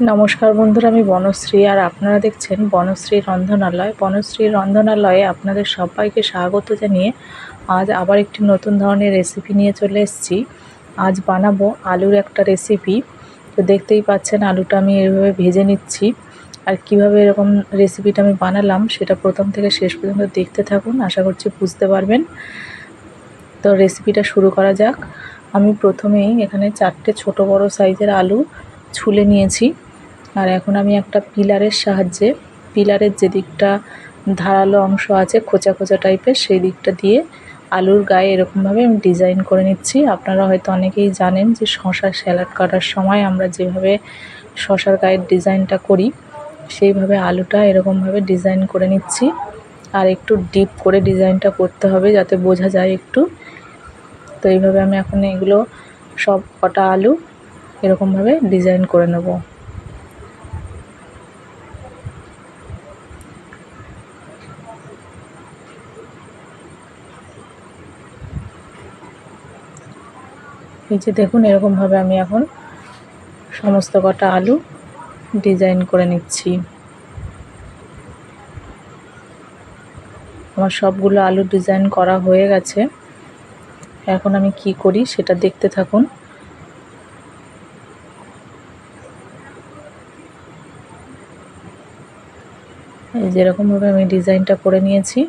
নমস্কার বন্ধুরা, আমি বনশ্রী আর আপনারা দেখছেন বনশ্রী রন্ধনালয়। বনশ্রী রন্ধনালয়ে আপনাদের সবাইকে স্বাগত জানিয়ে আজ আবার একটি নতুন ধরনের রেসিপি নিয়ে চলে এসেছি। আজ বানাবো আলুর একটা রেসিপি তো দেখতেই পাচ্ছেন আলুটা আমি এইভাবে ভেজে নিচ্ছি। আর কীভাবে এরকম রেসিপিটা আমি বানালাম সেটা প্রথম থেকে শেষ পর্যন্ত দেখতে থাকুন, আশা করছি বুঝতে পারবেন। তো রেসিপিটা শুরু করা যাক। আমি প্রথমেই এখানে চারটে ছোট বড় সাইজের আলু ছুলে নিয়েছি। আর এখন আমি একটা পিলারের সাহায্যে, পিলারের যে দিকটা ধারালো অংশ আছে, খোঁচা খোঁচা টাইপের, সেই দিকটা দিয়ে আলুর গায়ে এরকমভাবে আমি ডিজাইন করে নিচ্ছি। আপনারা হয়তো অনেকেই জানেন যে শশার স্যালাড কাটার সময় আমরা যেভাবে শশার গায়ের ডিজাইনটা করি, সেইভাবে আলুটা এরকমভাবে ডিজাইন করে নিচ্ছি। আর একটু ডিপ করে ডিজাইনটা করতে হবে যাতে বোঝা যায় একটু। তো এইভাবে আমি এখন এগুলো সব কটা আলু এরকমভাবে ডিজাইন করে নেব। এই যে দেখুন, এরকমভাবে আমি এখন সমস্ত কটা আলু ডিজাইন করে নিচ্ছি। আমার সবগুলো আলু ডিজাইন করা হয়ে গেছে। এখন আমি কি করি সেটা দেখতে থাকুন। এই যেরকমভাবে আমি ডিজাইনটা করে নিয়েছি।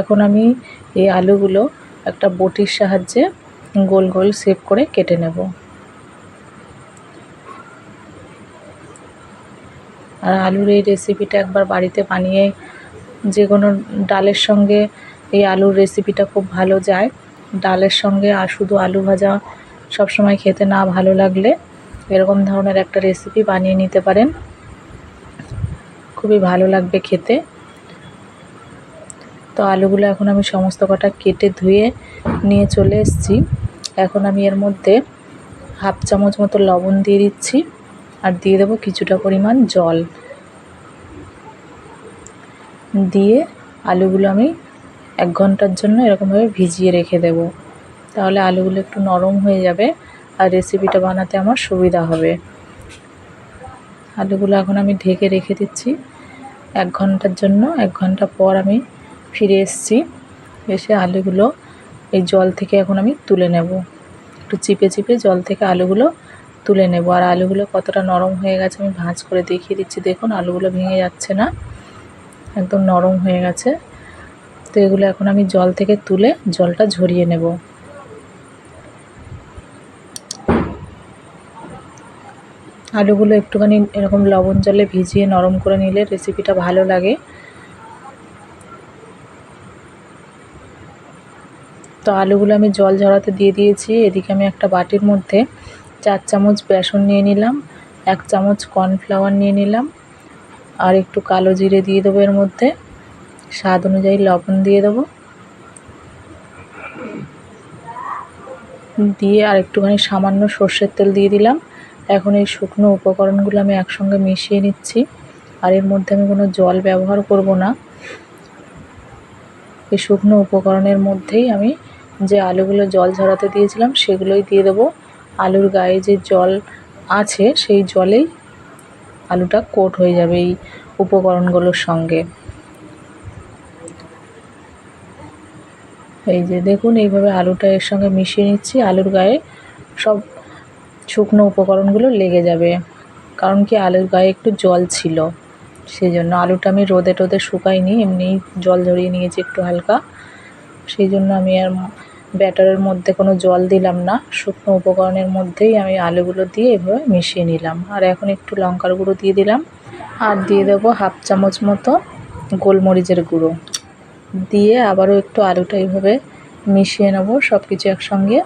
এখন আমি এই আলুগুলো একটা বটির সাহায্যে গোল গোল শেপ করে কেটে নেব। আর আলুর এই রেসিপিটা একবার বাড়িতে বানিয়ে যে কোনো ডালের সঙ্গে এই আলুর রেসিপিটা খুব ভালো যায়। ডালের সঙ্গে আর শুধু আলু ভাজা সবসময় খেতে না ভালো লাগলে এরকম ধরনের একটা রেসিপি বানিয়ে নিতে পারেন। খুবই ভালো লাগবে খেতে। তো আলুগুলো এখন আমি সমস্ত কটা কেটে ধুয়ে নিয়ে চলে এসেছি। এখন আমি এর মধ্যে হাফ চামচ মতো লবণ দিয়ে দিচ্ছি আর দিয়ে দেবো কিছুটা পরিমাণ জল। দিয়ে আলুগুলো আমি এক ঘণ্টার জন্য এরকমভাবে ভিজিয়ে রেখে দেব। তাহলে আলুগুলো একটু নরম হয়ে যাবে আর রেসিপিটা বানাতে আমার সুবিধা হবে। আলুগুলো এখন আমি ঢেকে রেখে দিচ্ছি। এক ঘণ্টার জন্য, এক ঘণ্টা পর আমি ফিরে এসেছি। এসে আলুগুলো এই জল থেকে এখন আমি তুলে নেব। একটু চিপে চিপে জল থেকে আলুগুলো তুলে নেব। আর আলুগুলো কতটা নরম হয়ে গেছে আমি ভাঁজ করে দেখিয়ে দিচ্ছি। দেখুন, আলুগুলো ভেঙে যাচ্ছে না, একদম নরম হয়ে গেছে। তো এগুলো এখন আমি জল থেকে তুলে জলটা ঝরিয়ে নেব। আলুগুলো একটুখানি এরকম লবণ জলে ভিজিয়ে নরম করে নিলে রেসিপিটা ভালো লাগে। তো আলুগুলো আমি জল ঝরাতে দিয়ে দিয়েছি, এদিকে আমি একটা বাটির মধ্যে চার চামচ বেসন নিয়ে নিলাম, এক চামচ কর্নফ্লাওয়ার নিয়ে নিলাম, আর একটু কালো জিরে দিয়ে দেবো এর মধ্যে, স্বাদ অনুযায়ী লবণ দিয়ে দেবো। দিয়ে আর একটুখানি সামান্য সর্ষের তেল দিয়ে দিলাম। এখন এই শুকনো উপকরণগুলো আমি একসঙ্গে মিশিয়ে নিচ্ছি। আর এর মধ্যে আমি কোনো জল ব্যবহার করব না। এই শুকনো উপকরণের মধ্যেই আমি যে আলুগুলো জল ঝরাতে দিয়েছিলাম, সেগুলোই দিয়ে দেবো। আলুর গায়ে যে জল আছে, সেই জলেই আলুটা কোট হয়ে যাবে এই উপকরণগুলোর সঙ্গে। এই যে দেখুন, এইভাবে আলুটা এর সঙ্গে মিশিয়ে নিচ্ছি। আলুর গায়ে সব শুকনো উপকরণগুলো লেগে যাবে। কারণ কি আলুর গায়ে একটু জল ছিল। সেই জন্য আলুটা আমি রোদে টোদে শুকাইনি, এমনিই জল ঝরিয়ে নিয়েছি একটু হালকা। সেই জন্য আমি আর ব্যাটারের মধ্যে কোনো জল দিলাম না। শুকনো উপকরণের মধ্যেই আমি আলুগুলো দিয়ে এভাবে মিশিয়ে নিলাম। আর এখন একটু লঙ্কার গুঁড়ো দিয়ে দিলাম। আর দিয়ে দেবো হাফ চামচ মতো গোলমরিচের গুঁড়ো। দিয়ে আবারও একটু আলুটা এইভাবে মিশিয়ে নেব সব কিছু একসঙ্গে।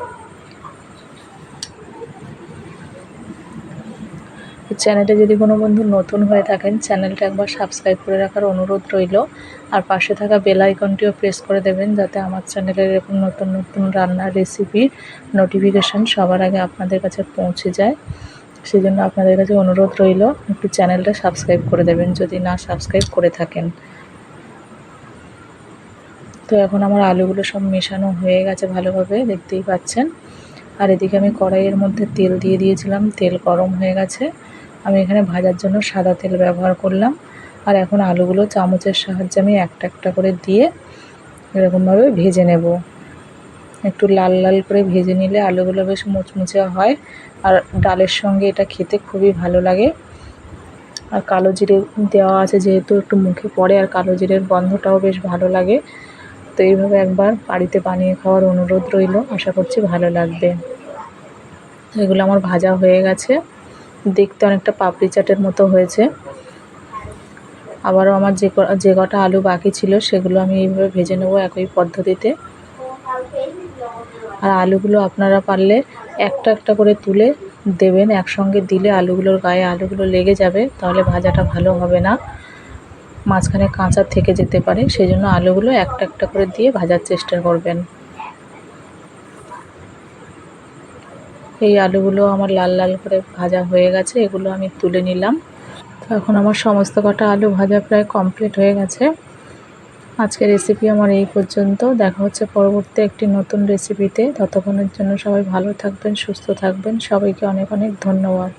চ্যানেলে যদি কোনো বন্ধু নতুন হয়ে থাকেন, চ্যানেলটা একবার সাবস্ক্রাইব করে রাখার অনুরোধ রইল। আর পাশে থাকা বেল আইকনটিও প্রেস করে দেবেন, যাতে আমার চ্যানেলের এরকম নতুন নতুন রান্নার রেসিপির নোটিফিকেশান সবার আগে আপনাদের কাছে পৌঁছে যায়। সেই জন্য আপনাদের কাছে অনুরোধ রইল, একটু চ্যানেলটা সাবস্ক্রাইব করে দেবেন, যদি না সাবস্ক্রাইব করে থাকেন। তো এখন আমার আলুগুলো সব মেশানো হয়ে গেছে ভালোভাবে, দেখতেই পাচ্ছেন। আর এদিকে আমি কড়াইয়ের মধ্যে তেল দিয়ে দিয়েছিলাম, তেল গরম হয়ে গেছে। আমি এখানে ভাজার জন্য সাদা তেল ব্যবহার করলাম। আর এখন আলুগুলো চামচের সাহায্যে আমি একটা একটা করে দিয়ে এরকমভাবে ভেজে নেব। একটু লাল লাল করে ভেজে নিলে আলুগুলো বেশ মুচমুচে হয়। আর ডালের সঙ্গে এটা খেতে খুবই ভালো লাগে। আর কালো জিরে দেওয়া আছে যেহেতু একটু মুখে পড়ে, আর কালো জিরের গন্ধটাও বেশ ভালো লাগে। তো এইভাবে একবার বাড়িতে বানিয়ে খাওয়ার অনুরোধ রইল। আশা করছি ভালো লাগবে। এগুলো আমার ভাজা হয়ে গেছে। দেখতে অনেকটা পাপড়ি চাটের মতো হয়েছে। আবারও আমার যে যে কটা আলু বাকি ছিল, সেগুলো আমি এইভাবে ভেজে নেব একই পদ্ধতিতে। আর আলুগুলো আপনারা পারলে একটা একটা করে তুলে দেবেন, একসঙ্গে দিলে আলুগুলোর গায়ে আলুগুলো লেগে যাবে, তাহলে ভাজাটা ভালো হবে না। মাঝখানে কাঁচা থেকে যেতে পারে সেই জন্য আলুগুলো একটা একটা করে দিয়ে ভাজার চেষ্টা করবেন। এই আলুগুলো আমার লাল লাল করে ভাজা হয়ে গেছে, এগুলো আমি তুলে নিলাম। তো এখন আমার সমস্ত কটা আলু ভাজা প্রায় কমপ্লিট হয়ে গেছে। আজকে রেসিপি আমার এই পর্যন্ত। দেখা হচ্ছে পরবর্তী একটি নতুন রেসিপিতে ততক্ষণের জন্য সবাই ভালো থাকবেন, সুস্থ থাকবেন। সবাইকে অনেক অনেক ধন্যবাদ।